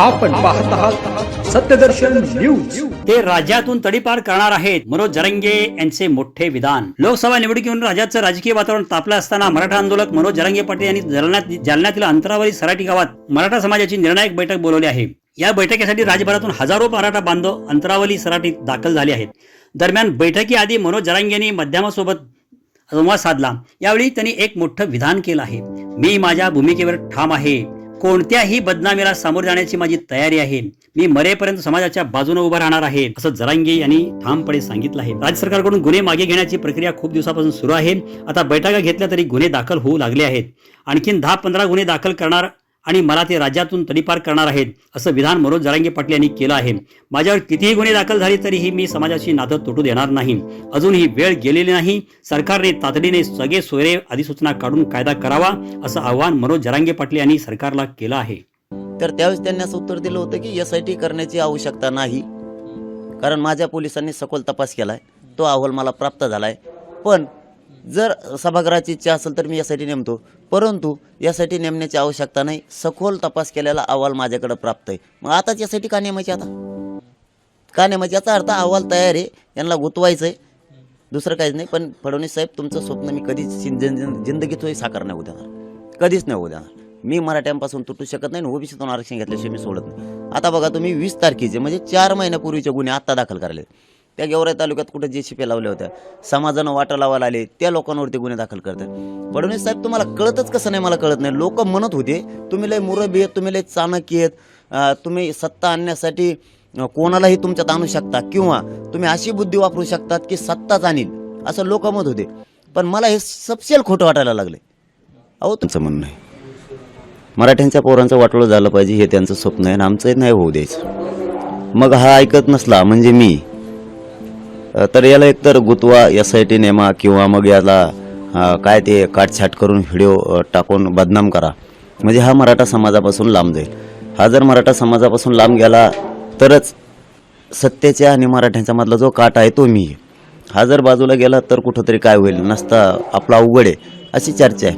आपण पाहत आहात सत्यदर्शन न्यूज. ते राज्यातून तडीपार करणार आहेत. मनोज जरंगे यांचे मोठे विधान. लोकसभा निवडणुकीवरून राज्याचं राजकीय वातावरण तापलं असताना मराठा आंदोलक मनोज जरंगे पाटील यांनी जालन्यात जालन्यातील अंतरावरील सराटी गावात मराठा समाजाची निर्णायक बैठक बोलवली आहे. या बैठकीसाठी राज्यभरातून हजारो मराठा बांधव अंतरावली सराटीत दाखल झाले आहेत. दरम्यान बैठकीआधी मनोज जरांगे यांनी माध्यमासोबत संवाद साधला. यावेळी त्यांनी एक मोठं विधान केलं आहे. मी माझ्या भूमिकेवर ठाम आहे. कोणत्याही बदनामीला सामोरे जाण्याची माझी तयारी आहे. मी मरेपर्यंत समाजाच्या बाजूने उभं राहणार आहे असं जरांगे यांनी ठामपणे सांगितलं आहे. राज्य सरकारकडून गुन्हे मागे घेण्याची प्रक्रिया खूप दिवसापासून सुरू आहे. आता बैठका घेतल्या तरी गुन्हे दाखल होऊ लागले आहेत. आणखीन दहा पंधरा गुन्हे दाखल करणार आणि मला ते राज्यातून तडीपार करणार आहेत असं विधान मनोज जरांगे पाटील यांनी केलं आहे. माझ्यावर कितीही गुन्हे दाखल झाले तरीही मी समाजाशी नातं तुटू देणार नाही. अजून ही वेळ गेलेली नाही. सरकारने तातडीने सगळे सोयरे अधिसूचना काढून कायदा करावा असं आव्हान मनोज जरांगे पाटील यांनी सरकारला केलं आहे. तर त्यावेळेस त्यांनी असं उत्तर दिलं होतं की एस आय टी करण्याची आवश्यकता नाही. कारण माझ्या पोलिसांनी सखोल तपास केलाय. तो अहवाल मला प्राप्त झालाय. पण जर सभागृहाची इच्छा असेल तर मी यासाठी नेमतो. परंतु यासाठी नेमण्याची आवश्यकता नाही. सखोल तपास केलेला अहवाल माझ्याकडे प्राप्त आहे. मग आताच यासाठी का नेमायचे आता? का नेमायचे? याचा अर्थ अहवाल तयार आहे. यांना गुंतवायचं आहे. दुसरं काहीच नाही. पण फडणवीस साहेब तुमचं स्वप्न मी कधीच जिंदगीत जिन- साकार नाही होऊ देणार. कधीच नाही होऊ देणार. मी मराठ्यांपासून तुटू शकत नाही ओबीसीतून आरक्षण घेतल्याशिवाय मी सोडत नाही. आता बघा तुम्ही वीस तारखेचे म्हणजे चार महिन्यापूर्वीचे गुन्हे आत्ता दाखल करायले त्या गेवराई तालुक्यात कुठे जे शिपे लावल्या होत्या. समाजानं वाटा लावायला आले. त्या लोकांवरती गुन्हे दाखल करतात. फडणवीस साहेब तुम्हाला कळतच कसं नाही? मला कळत नाही. लोक म्हणत होते तुम्ही लय मुरबी आहेत तुम्ही लय चाणक्य आहेत. तुम्ही सत्ता आणण्यासाठी कोणालाही तुमच्यात आणू शकता किंवा तुम्ही अशी बुद्धी वापरू शकतात की सत्ताच आणील. असं लोक म्हणत होते. पण मला हे सपशेल खोटं वाटायला लागले अहो तुमचं म्हणणं आहे. मराठ्यांच्या पोरांचं वाटोळं झालं पाहिजे हे त्यांचं स्वप्न आहे आणि आमचं नाही होऊ द्यायचं. मग हा ऐकत नसला म्हणजे मी तर याला एकतर गुतवा एस आय टी नेमा किंवा मग याला काय ते काटछाट करून व्हिडिओ टाकून बदनाम करा. म्हणजे हा मराठा समाजापासून लांब जाईल. हा जर मराठा समाजापासून लांब गेला तरच सत्तेच्या आणि मराठ्यांच्या मधला जो काट आहे तो मी हा जर बाजूला गेला तर कुठंतरी काय होईल? नसता आपला अवघड आहे अशी चर्चा आहे.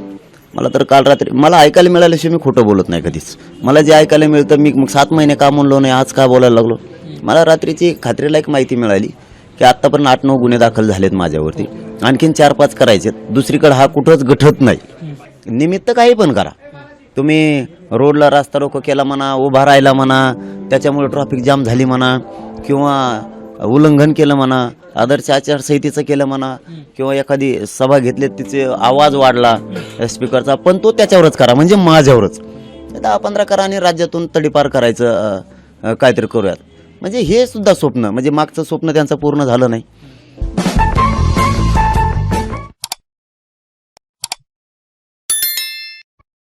मला तर काल रात्री मला ऐकायला मिळाल्याशिवाय मी खोटं बोलत नाही कधीच. मला जे ऐकायला मिळतं मी मग सात महिने का म्हणलो नाही आज का बोलायला लागलो? मला रात्रीची खात्रीलायक माहिती मिळाली. की आत्तापर्यंत आठ नऊ गुन्हे दाखल झालेत माझ्यावरती. आणखीन चार पाच करायचेत. दुसरीकडे हा कुठंच गठत नाही. निमित्त काही पण करा. तुम्ही रोडला रस्ता रोको केला म्हणा उभा राहिला म्हणा त्याच्यामुळे ट्रॅफिक जाम झाली म्हणा किंवा उल्लंघन केलं म्हणा आदर्श आचारसंहितेचं केलं म्हणा किंवा एखादी सभा घेतली तिचे आवाज वाढला स्पीकरचा पण तो त्याच्यावरच करा म्हणजे माझ्यावरच. दहा पंधरा करा आणि राज्यातून तडीपार करायचं काहीतरी करूयात. म्हणजे हे सुद्धा स्वप्न म्हणजे मागचं स्वप्न त्यांचं पूर्ण झालं नाही.